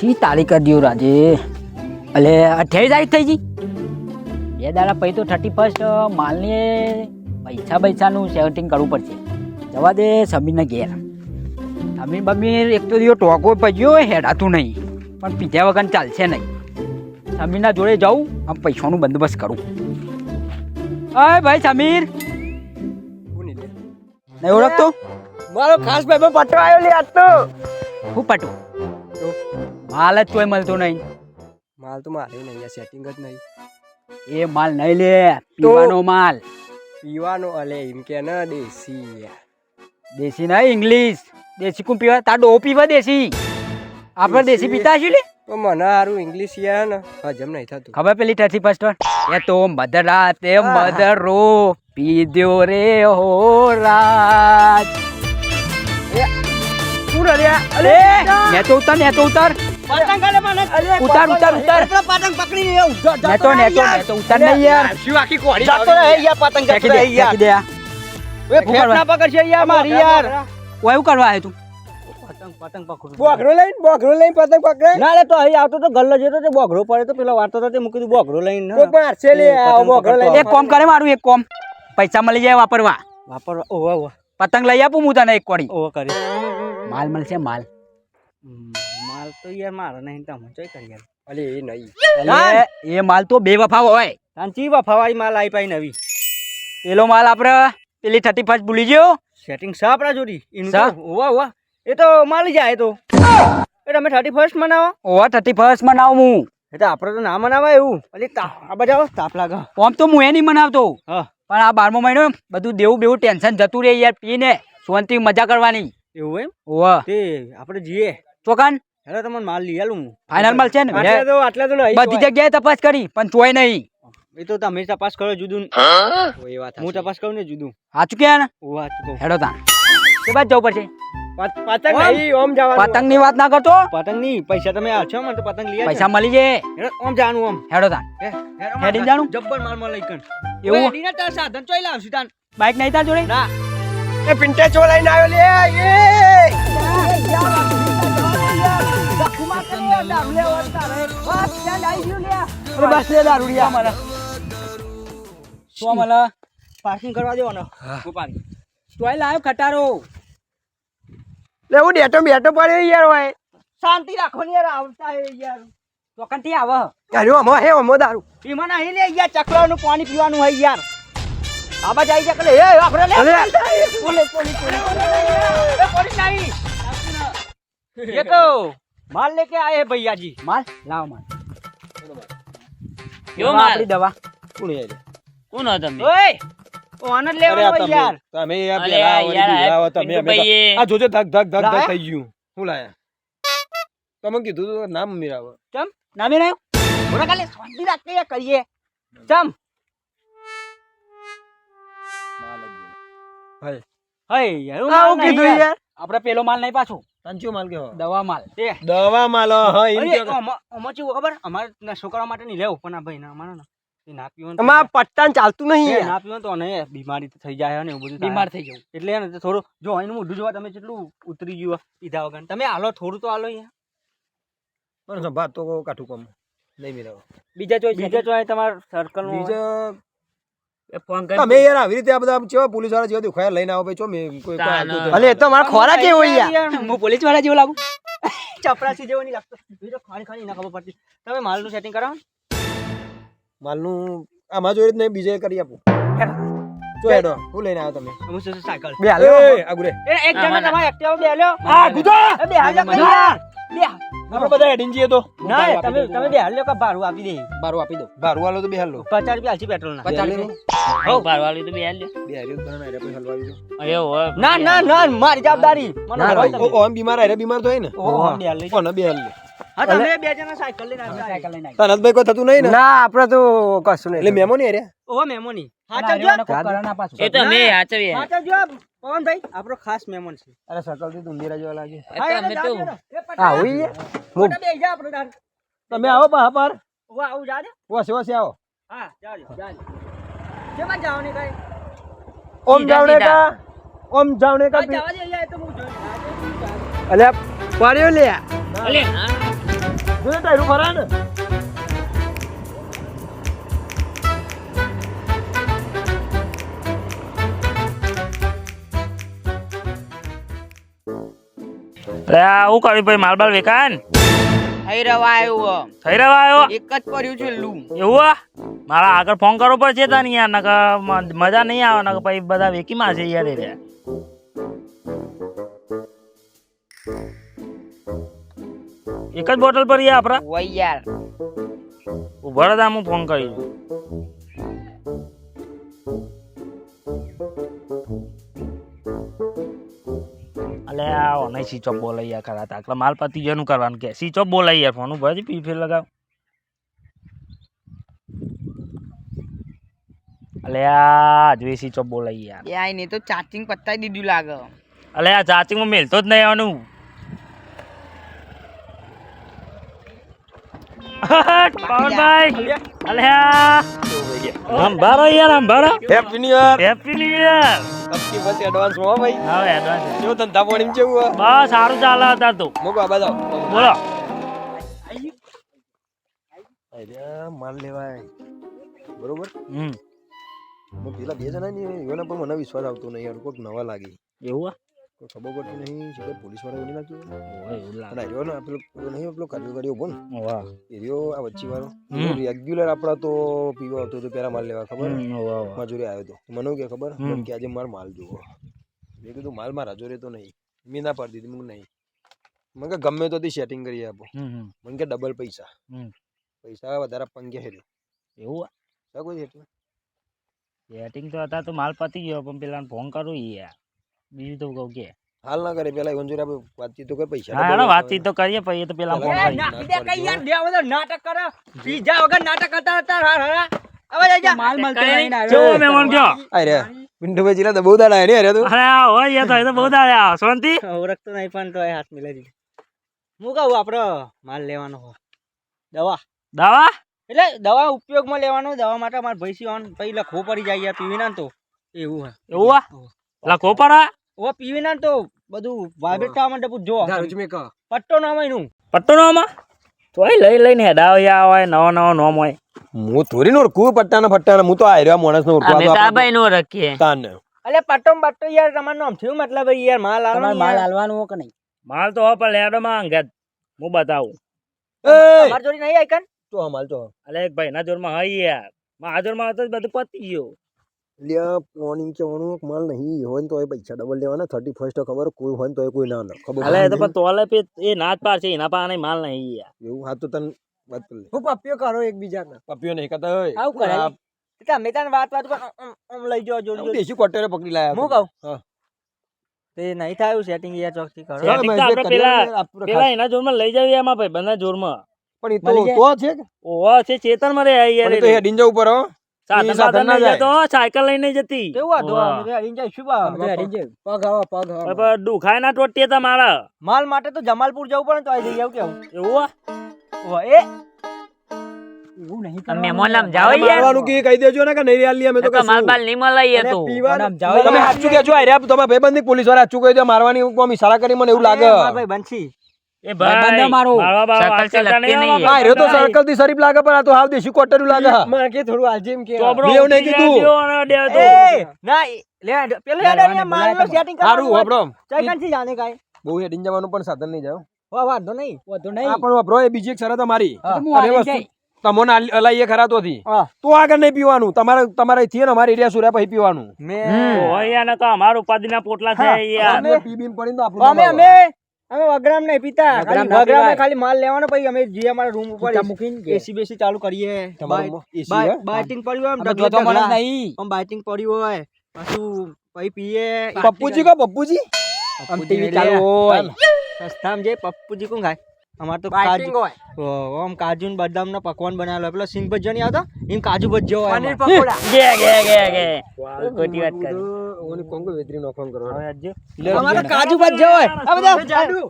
છી તારીખ દ્યો રાજે. અલે અઠ્યાવીસ તારીખ થઈ ગઈ. બે દાડા પછી તો થર્ટી ફર્સ્ટ માલને પૈસા પૈસાનું સેટિંગ કરવું પડશે. જવા દે સમીરને ઘેર. સમીર બમીર એક તો દિવસ ટોકો પજ્યો હેડાતું નહીં. પણ પીધા વગર ચાલશે નહીં. સમીરના જોડે જાઉં આમ પૈસાનું બંદોબસ્ત કરું. અય ભાઈ સમીર. નહીં ઓળખતો? મારો ખાસ ભાઈ પટો આવ્યો લે આજ તો. હું પટું માલ જ કોઈ મળતો નહીં. માલ તો મારે નહીં સેટિંગ જ નહીં. એ માલ નહીં લે પીવાનો માલ. પીવાનો અલે એમ કે ને દેશી દેશી નહીં ઇંગ્લિશ. દેશી કું પીવા? તાર ડો પીવા દેશી. આપણે દેશી પીતા છીએ લે? તો મને હારું ઇંગ્લિશ યાર ને હજમ નહીં થતું. ખબર પેલી થર્ટી ફર્સ્ટ એ તો મધર રાતે મધર રો પીધ્યો રે હો રાત. શું રે અલે ને તો ઉતાર ને તો ઉતાર. ઉતાર ઉતાર ઉતાર. પતંગ પકડી લે ને તો ને તો ઉતાર નહીં યાર. શું આખી કોડી જતો રહે યાર પતંગ ફેંકી દે ફેંકી દે. એ ફેટ ના પકડશે યાર મારી યાર. ઓય એવું કરવા આવ્યો તું. પતંગ પતંગ પકડું. બોઘરો લઈને બોઘરો લઈને પતંગ પકડે. ના લે તો અહીં આવતો તો ગલ્લો જતો તો બોઘરો પડે તો પેલો વાર્તો તો તે મૂકી દીધું બોઘરો લઈને કોઈ મારશે લે આવો બોઘરો લઈને. એક કોમ કરે મારું એક કોમ. પૈસા મળી જાય વાપરવા. વાપરવા ઓવા ઓવા પતંગ લઈ આપું હું તને એક કોડી કરી. માલ મળશે માલ. માલ તો એ મારે નહીં તમે ચોઈ કરી અલે એ નહીં. એ માલ તો બે વફા હોય. તાંચી ફવાઈ માલ આવી પાઈ નવી પેલો માલ આપણે પેલી થર્ટી ફર્સ્ટ ભૂલી ગયો. સેટિંગ સા આપણા જોડી? ઓવા ઓવા એ તો માલી જાય તો. એ તમે થર્ટી ફર્સ્ટ મનાવો. ઓવા થર્ટી ફર્સ્ટ મનાવું હું. એ તો આપણે તો ના મનાવાય એવું. અલી આ બધા તાપ લાગે. આમ તો હું એ નહીં મનાવતો. હા. પણ આ બારમો મહિનો બધું દેવું બેવું ટેન્શન જતું રહે યાર પીને શાંતિ મજા કરવાની. એવું એમ? ઓવા. તે આપણે જઈએ ચોકાન? હેલો તમને માલ લઈ આલું ફાઇનલ માલ છે ને આટલા તો આટલા તો નહીં બધી જગ્યાએ તપાસ કરી પણ તોય નહીં. એ તો તમે તપાસ કરો જુદું. એ વાત હું તપાસ કરું ને જુદું. સાચું કે ને ઓવા ચૂકો હેડો તા કે બાદ જવું પડશે? પતંગ નહીં ઓમ જવાનું. પતંગની વાત ના કરતો? પતંગની પૈસા તમે આલશો મને તો પતંગ લઈ પૈસા મળી જાય. ઓમ જાનું ઓમ. હેડો તા હે હેડો જાનું? જબ્બર માલમાં લઈ કણ. એવું? એડીને તાર સાધન ચોઈ લાવશું તાન બાઈક નહીં તાર જોડે? ના. એ પિંટે ચો લઈને આવ્યો લે એ. દારૂડિયા મને પાર્કિંગ કરવા યાર હે અમો દારૂ એમાં નહીં લે યાર પાણી પીવાનું હોય યાર આબા જાય છે કલે આપણે માલ લેકે આયે હે ભૈયાજી. માલ? લાવ માલ. કેવો માલ? આપડી દવા. કોણ યાર કોણ આ તમે ઓય! ઓન લેવાનો યાર. તમે યાર લાવો લાવો તમે આ જોજો ધક ધક ધક ધક થઈ ગયું. હું લાયા? તમે કીધું તો નામ મિરાવ. ચમ નામે રહ્યો બોરા કાલે સોંડી રાખતે કરીએ? ચમ. હય. હય યાર હું કીધું યાર? આપણે પેલો માલ નહીં પાછો. તંચો માલ કેવો? દવા માલ. તે દવા માલ હા એમ કે? અમાર ચેવું ખબર? અમારે ના છોકરા માટે નહીં લેવું પણ આ ભાઈ ના અમારે ના. ના પીવાનું તો- પટ્ટાન ચાલતું નહીં ના પીવાનું તો ને બીમારી થઈ જાય ને એવું બધું બીમાર થઈ જવું. એટલે ને થોડું જો એનું મોઢું જોવા તમે કેટલું ઉતરી ગયું પીધા વગર. તમે હાલો થોડું તો હાલો યાર પણ સંભાળ તો કાઠું કમ. નહીં મીરાવ બીજા ચોઈસ બીજા જો તમારા સર્કલનું બીજા ફોન કરી તમે યાર આવી રીતે આ બધા કેવા પોલીસવાળા જેવા દેખાયા લઈને આવો ભાઈ ચો મેં કોઈ. અલે તો મારા ખોરાક યાર? હું પોલીસવાળા જેવો લાગુ? ચપરાસી જેવો નહીં લાગતો. બીજો ખાણી ખાણી ના ખબર પડતી. તમે માલનું સેટિંગ કરાવો માલનું આમાં જોઈ જ બીજે કરી આપું. જો હેડો હું લઈને આવ્યો તમે હું શું સાયકલ? બે હાલે આગુ એક જણા તમારા એક્ટિવા બે હાલ્યો. આ ગુજા બે હાલ્યો બે હાલ. આપણે બધા હેડીને જઈએ તો. ના તમે તમે બે હાલ્યો કે ભાડું આપી દે. ભારું આપી દો. બારું હાલો તો બે હાલો પચાસ રૂપિયા હાલશે પેટ્રોલ ના. પચાસ બે રૂપિયા. હો. ભારવાળી તો બે હાલ લ્યો. બે હારી તો ના હલવાવી દો ના ના ના મારી જવાબદારી. મને ના ઓમ બીમાર આરે બીમાર તો હે ને? ઓહો, બે હાલ લઈ કોને બે હાલ લે તમે બે જણા સાયકલ લઈને આવજો. સાયકલ લઈને આવી તનતભાઈ કોઈ થતું નહીં ને? ના આપણે તો કશું નહીં એટલે મેમો નહીં અરે ઓહો મેમોની હા અને ચાલ આર્યવાને કોક કરે એ તો મે હાચવીએ. હા ચાલ જો પવનભાઈ આપણો ખાસ મહેમાન છે. અરે સકલથી તુંડીરા જેવા લાગે. એ તો અમે તો હા હોય મોટા બે જા આપણો દાર તમે આવો બા પર ઓ આવું જા દે વસે વસે આવો. હા જાજો જાજો. કેમાં જાવની કઈ ઓમ જાવને. કા ઓમ જાવણે કા જાવા દે અહીંયા તો હું જોઈ અલે પાડ્યો લે અલે હા. જોઈ ટાયરું ફરા ને હું કર્યું ભાઈ? માલ બાલ વેકાન? થઈ રવા આવ્યો થઈ આવ્યો એક જ પડ્યું છે લૂ એવું મારા આગળ ફોન કરવો પડશે તને યાર નકર મજા નહીં આવે નકર પછી બધા વેકીમાં છે યાર એ એક જ બોટલ પર યાર. ઊભા રહો હું ફોન કરી દઉં. અલે સ્વિચ ઓફ બોલાઈ યાર હતા એટલે માલ પતી જેનું કરવાનું કે સ્વિચ ઓફ બોલાઈ યાર ફોન ઊભા પી ફેર લગાવ. અલે આ જોઈ સ્વિચ ઓફ બોલાઈ યાર. એ આઈને તો ચાર્જિંગ પતાવી દીધું લાગે. અલે આ ચાર્જિંગમાં મેલતો જ નહીં આવવાનું પવનભાઈ અલે આ. સંભાળો યાર. સંભાળો happy new year happy new year અબકી પછી એડવાન્સ હો ભાઈ. હવે એડવાન્સ જો ધંધા પાણી કેવું હે? બસ સારું ચાલે હતા તો. મોકો આ બધા આવો. બોલો. અરે માલ લેવાય. બરોબર? હમ. હું પેલા બે જણા ની એના પર મને વિશ્વાસ આવતો નહીં યાર કોઈક નવા લાગી. એવું કોઈ ખબર પડતી નહીં પોલીસવાળા એવું લાગતું એવું લાગે. રહ્યો ને પેલો પેલો નહીં પેલો કાર્યો કર્યો બોલ વાહ. એ રહ્યો આ વચ્ચે વાળો રેગ્યુલર આપણા તો પીવા આવતો તો પેલા માલ લેવા ખબર. મજૂરી આવ્યો તો. મને કે ખબર. કે આજે માર માલ જોવો. મેં કીધું માલ મારા જોડે તો નહીં. મેં ના પાડી દીધી મેં કીધું નહીં. મને કે ગમે તો સેટિંગ કરી આપો. મને કે ડબલ પૈસા. પૈસા વધારે પંગે હેર્યો એવું? સા કોઈ હેઠું સેટિંગ તો હતા તો માલ પતી ગયો પણ પેલા ફોન કરું યાર. બીજું તો કહું કે. હાલ ના કરે પેલા ઈવન જોડે વાતચીત તો કર પૈસા હા હાલો વાતચીત તો કરીએ પછી તો પેલા ફોન નાખી દે કઈ યાર બે બધા નાટક કરે. બીજા વગર નાટક કરતા હતા હા હા હવે જઈ જા. માલ મળતો ના જો મે મન કયો? અરે પિન્ટુ ભાઈ જીલા તો બહુ દાડા ને અરે તું. અરે આ હોય યાર તો એ તો બહુ દાડા શાંતિ ઓળખતો નહીં પણ તો હાથ મિલાઈ દીધું. હું કહું આપડો માલ લેવાનો હો દવા. દવા? એટલે દવા ઉપયોગમાં લેવાનો દવા માટે મારે ભૈસી ઓન પછી લખવું પડી જાય યાર પીવી ના તો. એવું હે એવું આ લખો પર આ ઓ પીવી ના તો બધું વાઇબ્રેટ થવા માટે પૂછજો મેં પટ્ટો નામ એનું. પટ્ટો નો તોય લઈ લઈને હેડાવ યા હોય નવો નવો નોમ હોય. હું થોડી નો કુ પટ્ટા ના પટ્ટાના હું તો આ માણસ નો ઓળખું. નો રખીએ તાન. અલે પટ્ટો પટ્ટો બટ્ટો યાર તમારું નામ થયું મતલબ યાર માલ આલવાનો માલ આલવાનો કે નહીં? માલ તો હો પણ લેડો માં અંગત હું બતાવું. એ! તમારી જોડી નહીં આઈકન તો હાલ તો. અલે એક ભાઈ ના જોરમાં હઈ યાર. મારા જોરમાં હતો બધું પતી ગયો. લ્યા કહેવાનું કે માલ નહીં હોય તો એ પૈસા ડબલ લેવાના થર્ટી ફર્સ્ટ ખબર કોઈ હોય તો કોઈ ના ખબર અલે તો પણ તોલે પે એ નાચ પાર છે એના પાસે માલ નહીં યાર. એવું હા તો તને વાત કરી હું પપ્પીઓ કરો એકબીજા પપ્પીઓ નહીં કરતા હોય. આવું કરે? આ તને વાત પર લઈ જાઓ જોડી જોડી. દેશી પકડી લાયા હું કહું? હા. તે નહીં થયું સેટિંગ યાર ચોકથી કરો. Setting તો આપણે પેલા- પેલા એના જોરમાં લઈ જાવ એમાં ભાઈ બંને જોરમાં પણ એ તો તો છે ઓવા છે ચેતન મરે યાર ઉપર તો જવું હો. સાધન સાધન સાધન ના જાય. જતો સાયકલ લઈને જતી. કેવું હતું ઓવા. અમે જાય શું બા અમે જાય. પગ આવા પગ હવે દુખાય ના ટોટીએ તમારા. માલ માટે તો જમાલપુર જવું પડે તો આવી જઈ આવું કેવું? એવું આ? એ? એવું નહીં મહેમાન નામ જાઓ અને મારવાનું કે કહી દેજો ને કે નહીં આલી અમે તો માલ. બાલ નહીં મલાઈએ અને તો. પીવાનું- જાઓ તમે સાચું કહેજો આર્યા તમે ભાઈબંધી પોલીસવાળા સાચું કહી દે મારવાની કોમ ઈશારા કરી મને એવું લાગે. ભાઈ બંસી એ ભાઈ મારો. મારવા બારવા સકલ વાતથી કરતા લગતી નહીં નહીં. આમાં આ રહ્યો તો સર્કલથી શરીફ લાગે પણ આ તો હાવ દેશી ક્વાર્ટર લાગે. મને કે થોડું આલજીમ કે ચોપડો નહીં કીધું. ગયા જેવો અને અડ્યા તો. એ ના લે પેલો યાર માલ નો સેટિંગ સારું વાપરો. ચાઈ થી જાને કાય બહુ હેડીને જવાનું પણ સાધન નહીં જાવ વા વાંધો નહીં. વાંધો આ પણ વાપરો એ બીજી એક શરત અમારી. અરે વસ્તુ તમને અલાઈએ ખરા તું તો આગળ નહીં પીવાનું. તમારે તમારે થી ને અમારે એરિયા સુર્યા પછી પીવાનું. મેં ઓય યાર નકર અમારું ઉપાધિના પોટલા છે યાર. અમે- પી પડીને તો આપણું અમે અમે અમે વગરામ નહીં પીતા. વગરામ ખાલી માલ લેવાનો પછી અમે જે અમારા રૂમ ઉપર એસી બેસી ચાલુ કરીએ? બાઇટિંગ પડ્યું હોય ઢગલો નહીં. આમ બાઇટિંગ પડ્યું હોય. પાછું પછી પીએ. પપ્પુજી કો પપ્પુજી? આમ ટીવી ચાલુ હોય. સસ્તામાં જે પપ્પુજી કોણ ખાય? અમાર તો કાજુ આમ કાજુ ને બદામ નો પકવાન બનાવેલો. પેલો સિંગ ભજીયો નહીં આવતો? એમ કાજુ ભજીયો હોય એમાં. ગે ગે ગે ગે ખોટી વાત કરી. ઓની કોંગો વેતરી નોખવાનું કરવાનું. હવે આજજો. અમાર કાજુ ભજીયો હોય. આ બધા જાડુ.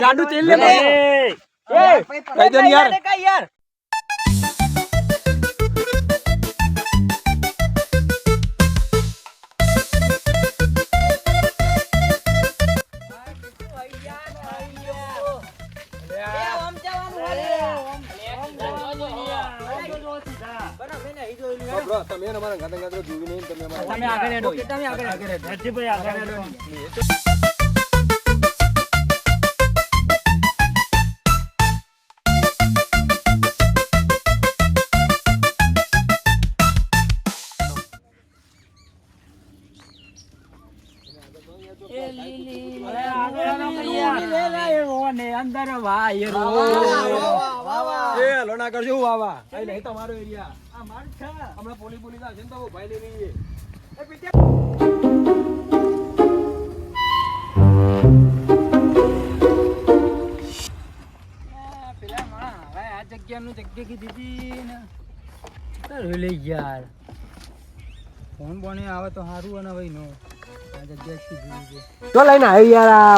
જાડુ તેલ એ, કઈ દે ને યાર. તમે અમારા ગાતા ગાતા જોયું નહીં તમે અમારા તમે આગળ હેડો. તમે આગળ હરજીભાઈ આગળ હેડો. અંદર વાયરો. એ લોના કરજો વાવા કઈ નહીં તમારો એરિયા. હમણાં પોલી પોલી આવશે ને તો ભાઈ લઈ લઈએ પેલા માણસ હવે આ જગ્યાનું જગ્યા કીધી હતી ને. તારું લે યાર ફોન બોને આવે તો સારું અને ભાઈ નો. આ છે તો લઈને આવી યાર આ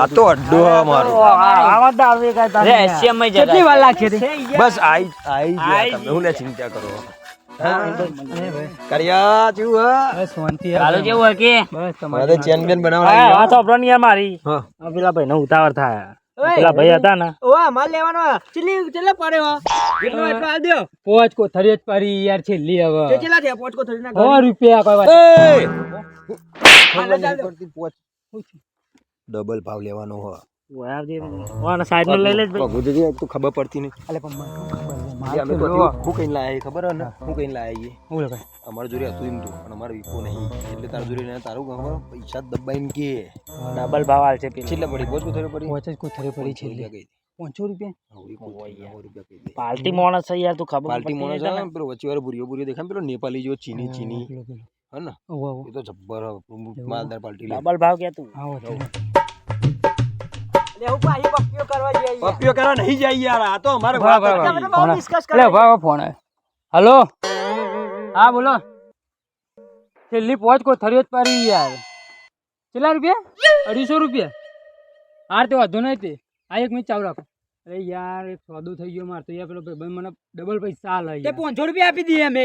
આ તો અડ્ડો અમારો. આવા જ આવે કાંઈ તારે. એશિયા માં જગત. કેટલી વાર લાગશે તે બસ આઈ આઈ ગયા તમે. હું ને ચિંતા કરો. કર્યા ચેવું બસ શાંતિ ચાલુ જેવું કે? બસ મારે તો ચેન બેન હા, બનાવવા વાત સાંભળો યાર મારી. હા. આ પેલા ભાઈને ઉતાવળ થાય. પેલા ભાઈ હતા ને ઓવા માલ લેવાનો ચીલી ચેલા પડ્યો એટલો એટલો આલ દ્યો પોચ કો થરી જ પડી યાર છેલ્લી હવે જે ચેલા પોચ કો થરી ના 100 રૂપિયા કોઈ વાત એ હાલે ચાલ દો. ડબલ ભાવ લેવાનો હો ખબર પડતી નહીં. હું કઈ લાયા ખબર ને? હું. કઈ લાયા. અમારા જોડે હતું એમ તો અમારે વીકો નહીં. એટલે તારું જોડે તારું ખબર પૈસા દબાઈને કે. ડબલ ભાવ હાલ છે છેલ્લે પડી બોજ પડી? પોચ જ કોઈ થરી પડી. છેલ્લી રૂપિયા? પાંચસો. પાર્ટી માણસ છે યાર તું ખબર પાલટી મોણસ પેલો વચ્ચે વાળો ભૂરીયો ભૂરીયો દેખાય પેલો? નેપાલી જો ચીની ચીની. હે ને. એ તો જબ્બર માલદાર પાલટી ડબલ ભાવ કે તું? હું પપ્પીઓ કરવા જઈએ પપ્પીઓ કરવા નહીં જાય યાર આ તો અમારે. બહુ ફોન. હલો? હા બોલો. છેલ્લી પહોંચ કો થર્યો જ પારી યાર. કેટલા રૂપિયા? અઢીસો રૂપિયા. હાર તે વાંધો નહીં તે. આ એક મિનિટ ચાલુ રાખો. અરે યાર એક સોદો થઈ ગયો મારે તો યાર પેલો ભાઈ મને ડબલ પૈસા આલે તે યાર. પાંચસો રૂપિયા આપી દઈએ અમે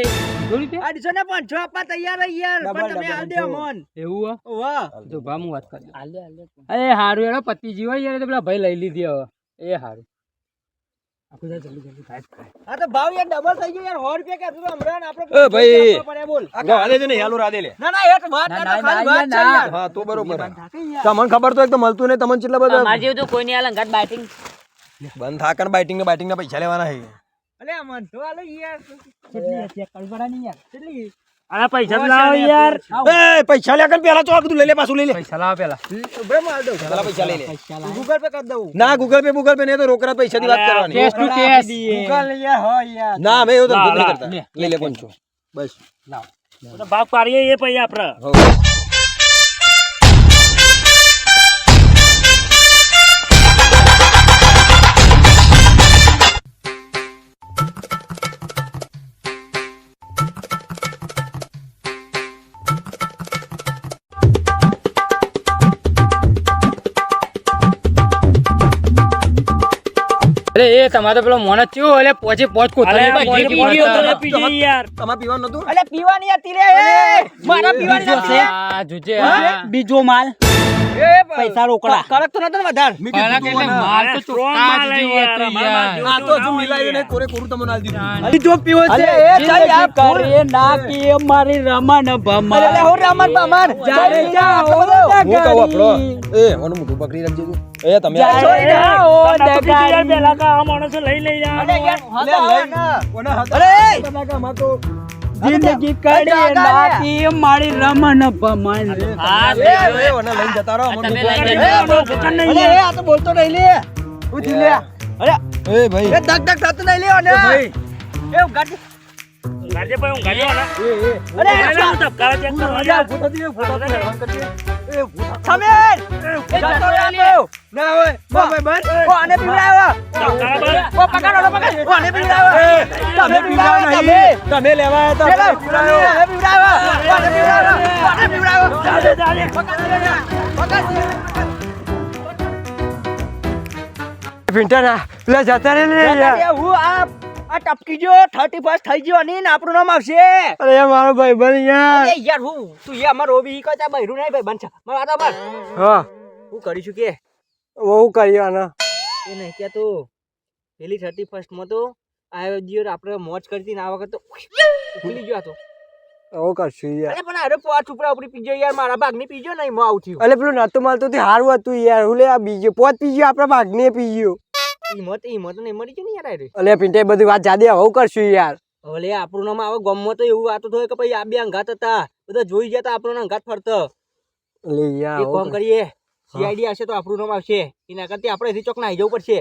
રૂપિયા? અઢીસો ને પાંચસો આપવા તૈયાર હે યાર પણ તમે હાલ દે મોન. એવું હે? વાહ. જો ભા હું વાત કરી અરે હારું એનો પતિ જીવો યાર તો પેલા ભાઈ લઈ લીધી હવે. એ હારું. આપણે જા જલ્દી જલ્દી ખાય ખાય. હા તો ભાવ યાર ડબલ થઈ ગયો યાર સો રૂપિયા કે તું હમણાં આપણે એ ભાઈ. પડે બોલ. આ છે ને હેલો રાધે લે. ના ના યાર વાત ના, ના ના, ખાલી વાત છે યાર. હા તો બરોબર. તમને ખબર તો એક તો મળતું નહીં તમને કેટલા બધા અમાર જેવું તો કોઈ નહીં હાલે બાઇટિંગ બંધ થાકન બાઇટિંગ ને બાઇટિંગ ના પૈસા લેવાના છે. અલે મન તો આલો યાર. કેટલી હતી કલબડા ની યાર. કેટલી? અરે પૈસા લાવ યાર. એ પૈસા લે કન પેલા તો આ બધું લઈ લે પાછું લઈ લે. પૈસા લાવ પેલા. ઉભરે માર દઉં. પેલા પૈસા લઈ લે. ગૂગલ પે કર દઉં. ના ગૂગલ પે ગૂગલ પે નહીં તો રોકડા પૈસા ની વાત કરવાની. Cache two cache. ગૂગલ યાર હો યાર. ના મે એવું તો લા, નહીં કરતા. લઈ લે પંચો બસ. લાવ ભાગ પાડીએ એ પછી આપડે. અરે એ તમારે પેલો મોણ જ થયો એટલે પોચે પોચ કો તમે યાર. તમારે પીવાનું નતું? અલે પીવાની હતી રે એ. મારા પીવાની નથી આ જુજે બીજો માલ. પૈસા રોકડા. કડક તો નતો ને વધારે. મી એટલે તું તો strong જ હે આ તો હજુ મિલાવી નહીં કોરે કોરું તમને આલી દીધું. બીજો પીવો છે. એ ચાલ યાર કરે નાકી મારી રમણ ભમર. અરે હું રમણ ભમર. જારે જાઓ હું કહું આપણો એ ઓનું મોઢું પકડી રાખજે તું. એ તમે. આ- તો બીજા યાર પહેલા કા આ માણસો લઈ લઈ જા અરે યાર લે, લઈ. અરે! બધા કે તો જિંદગી કડી નાતી મારી રમણ ભમર આ લે ઓને લઈ જતા રહો મને દુકાન નહીં લે આ તો બોલતો નહીં લે. ઉઠી લે. અરે એ ભાઈ. એ ધક ધક થતું નહીં લે ઓને ભાઈ. એ ગાડી ગાડી ભાઈ હું ગાડી એ અરે હું ધબકારા ચેક કરવા યાર ફોટો ભૂત ફોટો ભૂત સમીર જતો રહ્યો ના હોય બા ભાઈ બસ ઓ આને પીવડાવ્યો ઓ પકડો પકડ. ઓ આને પીવડાવ્યો તમે પીવડાવ્યા નહીં. તમે લેવા આવ્યા હતા પેલા પીવડાવ્યો આને પીવડાવ્યો ઓ આને પીવડાવ્યો ઓ આને પકડ. પિંટા પેલા જતા રે હું આ આ ટપકી ગયો 31 થઈ ગયો અને ને આપણું નામ આવશે. અરે મારો ભાઈ બન યાર અરે યાર હું તું યાર અમારો ઓબી કહો તા બૈરું નહીં ભાઈ બનશે મારા વાતો માર હા. હું કરીશું કે? બહુ આના. એ નહીં કે તું. પેલી 31 માં તો આયોજ્યો આપણે મોજ કરતી ને આ વખત તો ઉકલી ગયો તો. આવો કરશું યાર. અરે પણ અરે પોચ ઉપરા ઉપરી પીજો યાર મારા ભાગની પીજો નહીં હું આવું થયું. અલે પેલું નતું મળતું તે હારું હતું યાર. હું લે આ બીજો પોત પીજો આપણા ભાગને પીજો. મત નહીં મળી છે ને યાર અલે પિંટે બધી વાત જાદે આવું કરશું યાર. હવે આપણું નામ આવે ગમમાં તો એવું વાતો થાય કે ભાઈ આ બે અંગાત હતા. બધા જોઈ ગયા હતા આપણું અંગાત ફરતો. અલે યાર એક કામ કરીએ સીઆઈડી આવશે તો આપણું નામ આવશે. એના કરતી આપણે રીચોક ચોક આવી જવું પડશે.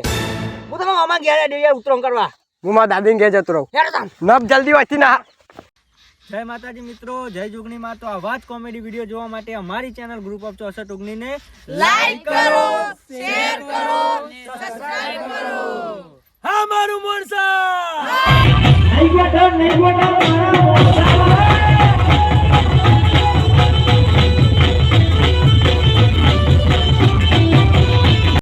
હું તમે મામા ગયા યાર ઉતરો કરવા. હું મારા દાદીને ઘેર જતો રહું. નબ જલ્દી વાંચી ના જય માતાજી મિત્રો જય જોગણી માં તો આવા જ કોમેડી વીડિયો જોવા માટે અમારી ચેનલ ગ્રુપ ઓફ ચોસઠ ઓગણીને લાઈક કરો શેર કરો સબસ્ક્રાઇબ કરો. હા મારું મોણસા!